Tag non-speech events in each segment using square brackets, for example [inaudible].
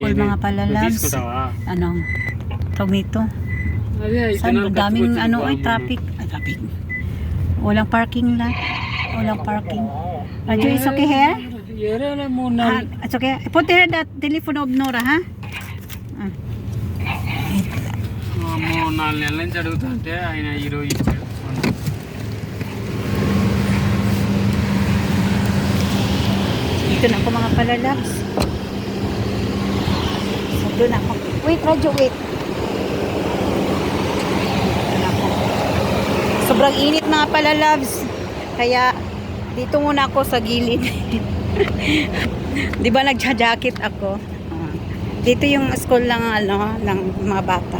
school mga palalabs. Disco daw ah. Anong tawag nito? Ay, ito Saan na, daming patuloy, ano buwan ay mo, traffic. Ay traffic. Walang parking lot. Walang parking. Radyo is okay here? Yara na Ah, muna. it's okay. Put here that telephone of Nora, ha? Ah. Mona నెల నుంచి అడుగుతుంటే ఆయన ఈరోజు ఇచ్చాడు Dito na ako mga palalabs. Doon ako. Wait, Radyo, wait. Doon ako. Sobrang init mga palalabs. Kaya, dito muna ako sa gilid. [laughs] Di ba nagja-jacket ako? Ah. Dito yung school ng, ano, ng mga bata.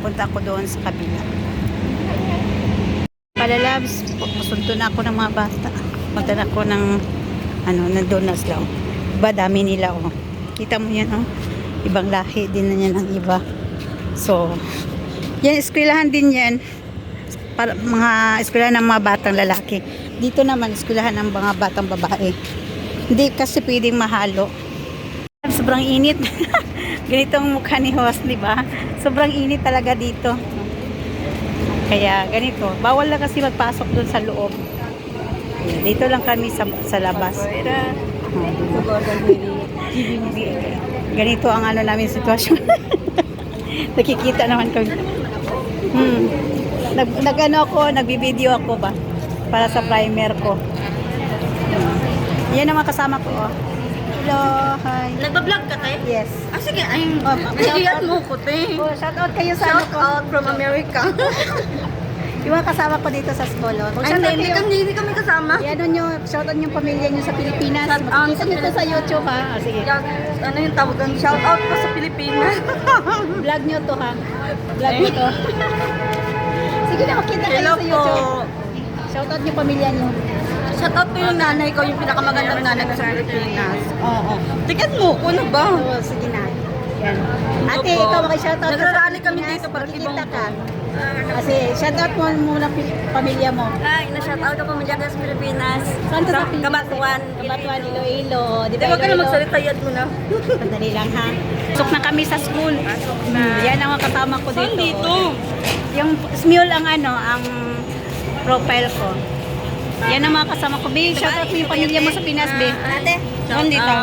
Punta ako doon sa kabila. Palalabs, pusunto na ako ng mga bata. Punta na ako ng ano, ng donuts lang. Iba, dami nila, oh. Kita mo yan, oh. Ibang lahi din na yan ng iba. So, yan, eskwelahan din yan. Para, mga eskwelahan ng mga batang lalaki. Dito naman, eskwelahan ng mga batang babae. Hindi kasi pwedeng mahalo. Sobrang init. [laughs] Ganito ang mukha ni host, di ba? Sobrang init talaga dito. Kaya ganito, bawal lang kasi magpasok doon sa loob. Dito lang kami sa, sa labas. Ganito ang ano namin sitwasyon. [laughs] Nakikita naman kami. Hmm. Nag, nag ano ako, nagbibideo ako ba? Para sa primer ko. Hmm. Yan ang mga kasama ko. Oh. Hello, hi. Nagbablog ka tayo? Yes. Ah, sige. Ay, Oh, nagiyan [laughs] mo ko, te. Oh, shout out kayo sa ano Shout ko. out from America. [laughs] Yung mga kasama ko dito sa school. Oh. Ay, hindi kami, hindi kami kasama. Yan nyo, shout out yung pamilya nyo sa Pilipinas. Shout out sa nyo sa YouTube ha. Ah, sige. Shout- Ano yung tawag doon? Shout out po sa Pilipinas. [laughs] Vlog nyo to ha. Vlog nyo to. [laughs] sige na, makita kayo Hello sa. YouTube. Shout out yung pamilya nyo. Shout out ko yung nanay ko, yung pinakamagandang nanay ko sa Pilipinas. Oo. Oh, Ticket mo ko na ba? oh. sige na. Yan. Ate, Opo. ikaw makishout out Nagrarally kami dito para Makikita ibang ka. Kasi shout out mo muna pi- pamilya mo. Ay, na-shout out ko pamilya ko sa Pilipinas. Saan ka sa Pilipinas? Kabatuan. Kabatuan, Iloilo. Di ba ba ka na Iloilo? magsalita yan mo na? Sandali lang ha. Pasok na kami sa school. na. Yan ang mga kasama ko dito. Saan dito? Yung smule ang ano, ang profile ko. Yan ang mga kasama ko. Be, shout out mo yung pamilya mo sa Pinas, be. Ate, Shout dito.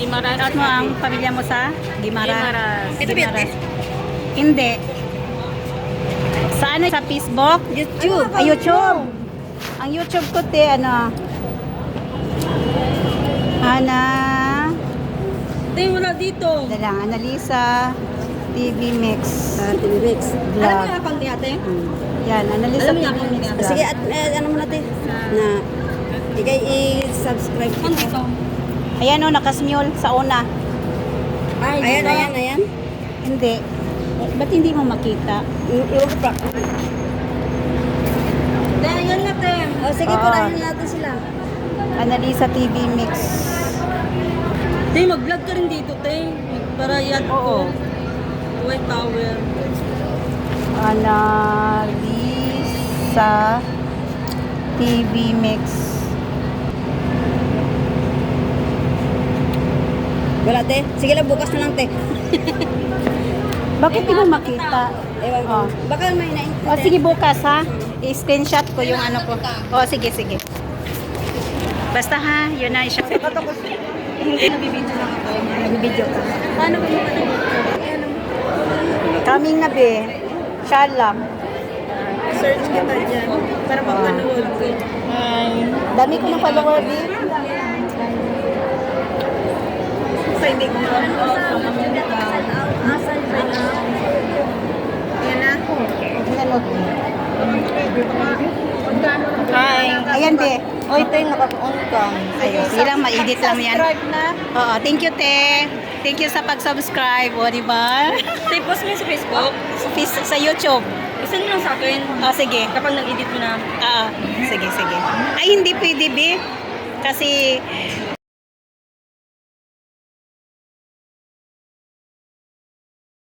Shout out mo ang pamilya mo sa Gimara. Guimaras. Ito Guimaras. Hindi. Sa ano? Sa Facebook? YouTube. Ay, YouTube. Ang YouTube ko, te, ano? Ana. Ate, wala dito. Ito lang, Analisa TV Mix. TV Mix. Vlog. Alam mo yung account ni ate? Mm. Yan, Analisa Alam mo TV yung Mix. ni ate? Vlog. Sige, at, eh, ano mo natin? Na, ikay i-subscribe ko. dito? Ayan o, nakasmule sa una. Ayan, ayan, ayan. Hindi. Ba't hindi mo makita? Iwag pa. Dahil yan natin. O sige, Oo. purahin natin sila. Analisa TV Mix. Te, mag-vlog ka rin dito, te. Para yan Oo. ko. White Tower. Analisa TV Mix. Wala, te. Sige lang, bukas na lang, te. [laughs] Bakit di mo makita? Ewan ko. Oh. Baka may na O sige bukas ha. I-screenshot ko yung ano ko. O sige sige. Basta ha, yun na siya. Nabibidyo lang ako. Nag-video ka. Paano ba yung? Kaming na be. Siya lang. Search kita dyan. Para mapanood ko. Dami ko ng follower be. Sa hindi ko na. Yan na. Nanood. Hi. Ayan be. Oy, te, nakaka-on ka. Ayun. Sige lang, ma-edit lang yan. Subscribe na. Oo, thank you te. Thank you sa pag-subscribe. O, di ba? Te, post mo sa Facebook. Sa- Sa YouTube. Isend mo lang sa akin. O, sige. Kapag nag-edit mo na. Ah, sige, sige. Ay, hindi pwede, be. Kasi,